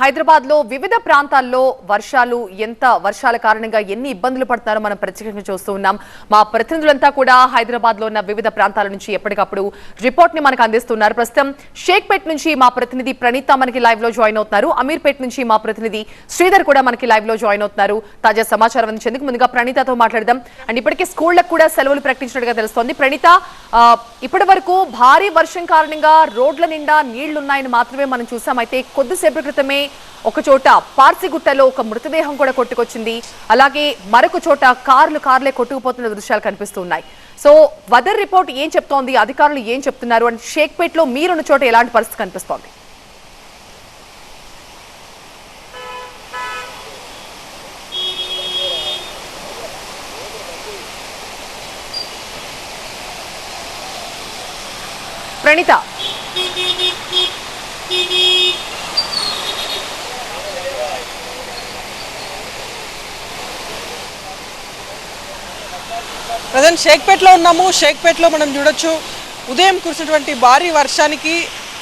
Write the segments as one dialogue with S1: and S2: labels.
S1: హైదరాబాద్లో వివిధ ప్రాంతాల్లో వర్షాలు ఎంత వర్షాల కారణంగా ఎన్ని ఇబ్బందులు పడుతున్నారో మనం ప్రత్యేకంగా చూస్తూ ఉన్నాం. మా ప్రతినిధులంతా కూడా హైదరాబాద్లో ఉన్న వివిధ ప్రాంతాల నుంచి ఎప్పటికప్పుడు రిపోర్ట్ని మనకు అందిస్తున్నారు. ప్రస్తుతం షేక్పేట్ నుంచి మా ప్రతినిధి ప్రణీత మనకి లైవ్లో జాయిన్ అవుతున్నారు. అమీర్పేట్ నుంచి మా ప్రతినిధి శ్రీధర్ కూడా మనకి లైవ్లో జాయిన్ అవుతున్నారు. తాజా సమాచారం అందించేందుకు ముందుగా ప్రణీతతో మాట్లాడదాం. అండ్ ఇప్పటికే స్కూళ్ళకు కూడా సెలవులు ప్రకటించినట్టుగా తెలుస్తోంది. ప్రణీత ఇప్పటి వరకు భారీ వర్షం కారణంగా రోడ్ల నిండా నీళ్ళున్నాయని మాత్రమే మనం చూసాం. అయితే కొద్దిసేపు క్రితమే ఒక చోట పార్సిగుట్టలో ఒక మృతదేహం కూడా కొట్టుకొచ్చింది. అలాగే మరొక చోట కార్లు కార్లే కొట్టుకుపోతున్న దృశ్యాలు కనిపిస్తున్నాయి సో వెదర్ రిపోర్ట్ ఏం చెప్తోంది? అధికారులు ఏం చెప్తున్నారు? అండ్ షేక్పేట్లో మీరున్న చోట ఎలాంటి పరిస్థితి కనిపిస్తోంది? ప్రణిత.
S2: ప్రజెంట్ షేక్పేట్లో ఉన్నాము. షేక్పేట్లో మనం చూడొచ్చు. ఉదయం కురిసినటువంటి భారీ వర్షానికి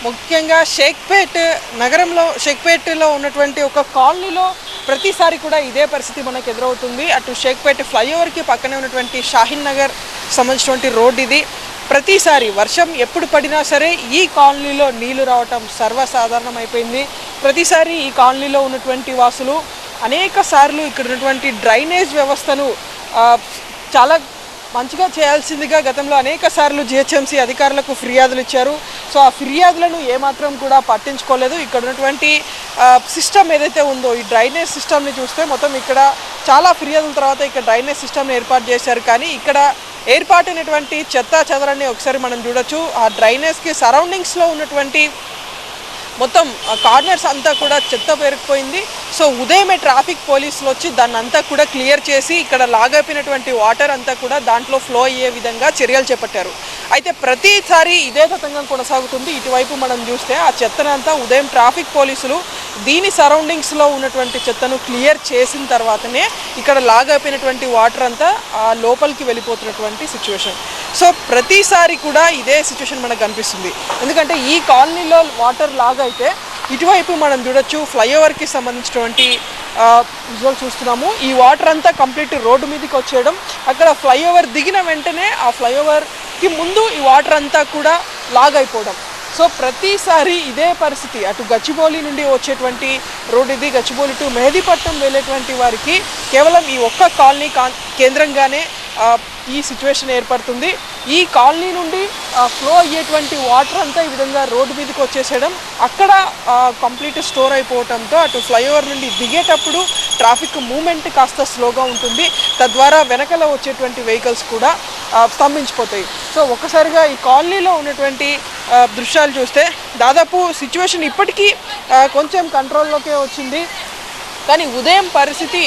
S2: ముఖ్యంగా షేక్పేట్ నగరంలో షేక్పేట్లో ఉన్నటువంటి ఒక కాలనీలో ప్రతిసారి కూడా ఇదే పరిస్థితి మనకు ఎదురవుతుంది. అటు షేక్పేట్ ఫ్లైఓవర్కి పక్కనే ఉన్నటువంటి షాహీన్ నగర్ సంబంధించినటువంటి రోడ్ ఇది. ప్రతిసారి వర్షం ఎప్పుడు పడినా సరే ఈ కాలనీలో నీళ్ళు రావటం సర్వసాధారణం అయిపోయింది. ప్రతిసారి ఈ కాలనీలో ఉన్నటువంటి వాసులు అనేక సార్లు ఇక్కడ ఉన్నటువంటి డ్రైనేజ్ వ్యవస్థను చాలా మంచిగా చేయాల్సిందిగా గతంలో అనేక సార్లు జిహెచ్ఎంసీ అధికారులకు ఫిర్యాదులు ఇచ్చారు. సో ఆ ఫిర్యాదులను ఏమాత్రం కూడా పట్టించుకోలేదు. ఇక్కడ ఉన్నటువంటి సిస్టమ్ ఏదైతే ఉందో ఈ డ్రైనేజ్ సిస్టమ్ని చూస్తే మొత్తం ఇక్కడ చాలా ఫిర్యాదుల తర్వాత ఇక్కడ డ్రైనేజ్ సిస్టమ్ని ఏర్పాటు చేశారు. కానీ ఇక్కడ ఏర్పాటైనటువంటి చెత్త చెదరాన్ని ఒకసారి మనం చూడొచ్చు. ఆ డ్రైనేజ్కి సరౌండింగ్స్లో ఉన్నటువంటి మొత్తం కార్నర్స్ అంతా కూడా చెత్త పేరుకుపోయింది. సో ఉదయమే ట్రాఫిక్ పోలీసులు వచ్చి దాన్ని అంతా కూడా క్లియర్ చేసి ఇక్కడ లాగైపోయినటువంటి వాటర్ అంతా కూడా దాంట్లో ఫ్లో అయ్యే విధంగా చర్యలు చేపట్టారు. అయితే ప్రతిసారి ఇదే తతంగం కొనసాగుతుంది. ఇటువైపు మనం చూస్తే ఆ చెత్తనంతా ఉదయం ట్రాఫిక్ పోలీసులు దీని సరౌండింగ్స్లో ఉన్నటువంటి చెత్తను క్లియర్ చేసిన తర్వాతనే ఇక్కడ లాగైపోయినటువంటి వాటర్ అంతా ఆ లోపలికి వెళ్ళిపోతున్నటువంటి సిచ్యువేషన్. సో ప్రతిసారి కూడా ఇదే సిచ్యువేషన్ మనకు కనిపిస్తుంది. ఎందుకంటే ఈ కాలనీలో వాటర్ లాగైతే ఇటువైపు మనం చూడొచ్చు ఫ్లైఓవర్కి సంబంధించినటువంటి విజువల్ చూస్తున్నాము. ఈ వాటర్ అంతా కంప్లీట్ రోడ్డు మీదకి వచ్చేయడం అక్కడ ఫ్లైఓవర్ దిగిన వెంటనే ఆ ఫ్లైఓవర్కి ముందు ఈ వాటర్ అంతా కూడా లాగ్ అయిపోవడం సో ప్రతిసారి ఇదే పరిస్థితి. అటు గచ్చిబౌలి నుండి వచ్చేటువంటి రోడ్ ఇది గచ్చిబౌలి టు మెహదీపట్నం వెళ్ళేటువంటి వారికి కేవలం ఈ ఒక్క కాలనీ కా కేంద్రంగానే ఈ సిచ్యువేషన్ ఏర్పడుతుంది. ఈ కాలనీ నుండి ఫ్లో అయ్యేటువంటి వాటర్ అంతా ఈ విధంగా రోడ్డు మీదకి వచ్చేసేయడం అక్కడ కంప్లీట్ స్టోర్ అయిపోవడంతో అటు ఫ్లైఓవర్ నుండి దిగేటప్పుడు ట్రాఫిక్ మూమెంట్ కాస్త స్లోగా ఉంటుంది. తద్వారా వెనకల వచ్చేటువంటి వెహికల్స్ కూడా స్తంభించిపోతాయి. సో ఒక్కసారిగా ఈ కాలనీలో ఉన్నటువంటి దృశ్యాలు చూస్తే దాదాపు సిచ్యువేషన్ ఇప్పటికీ కొంచెం కంట్రోల్లోకే వచ్చింది. కానీ ఉదయం పరిస్థితి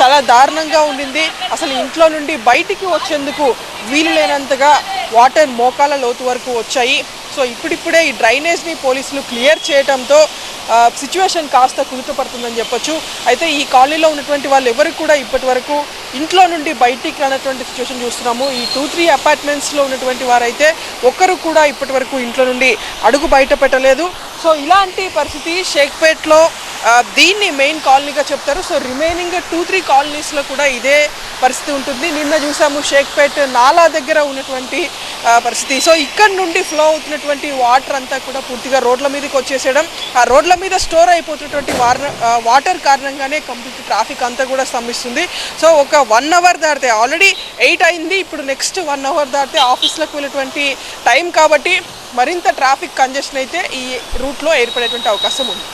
S2: చాలా దారుణంగా ఉండింది. అసలు ఇంట్లో నుండి బయటికి వచ్చేందుకు వీలు లేనంతగా వాటర్ మోకాల లోతు వరకు వచ్చాయి. సో ఇప్పుడిప్పుడే ఈ డ్రైనేజ్ని పోలీసులు క్లియర్ చేయడంతో సిచ్యువేషన్ కాస్త కుదుటపడుతుందని చెప్పొచ్చు. అయితే ఈ కాలనీలో ఉన్నటువంటి వాళ్ళు ఎవరు కూడా ఇప్పటి వరకు ఇంట్లో నుండి బయటికి రానటువంటి సిచ్యువేషన్ చూస్తున్నాము. ఈ టూ త్రీ అపార్ట్మెంట్స్లో ఉన్నటువంటి వారైతే ఒక్కరు కూడా ఇప్పటి వరకు ఇంట్లో నుండి అడుగు బయట పెట్టలేదు. సో ఇలాంటి పరిస్థితి షేక్పేట్లో దీన్ని మెయిన్ కాలనీగా చెప్తారు. సో రిమైనింగ్ టూ త్రీ కాలనీస్లో కూడా ఇదే పరిస్థితి ఉంటుంది. నిన్న చూసాము షేక్పేట్ నాలా దగ్గర ఉన్నటువంటి పరిస్థితి. సో ఇక్కడ నుండి ఫ్లో అవుతున్నటువంటి వాటర్ అంతా కూడా పూర్తిగా రోడ్ల మీదకి వచ్చేసేయడం ఆ రోడ్ల మీద స్టోర్ అయిపోతున్నటువంటి వాటర్ కారణంగానే కంప్లీట్ ట్రాఫిక్ అంతా కూడా స్తంభిస్తుంది. సో ఒక వన్ అవర్ దాటితే ఆల్రెడీ ఎయిట్ అయింది. ఇప్పుడు నెక్స్ట్ వన్ అవర్ దాటితే ఆఫీస్లకు వెళ్ళేటువంటి టైం కాబట్టి మరింత ట్రాఫిక్ కంజెషన్ అయితే ఈ రూట్లో ఏర్పడేటువంటి అవకాశం ఉంది.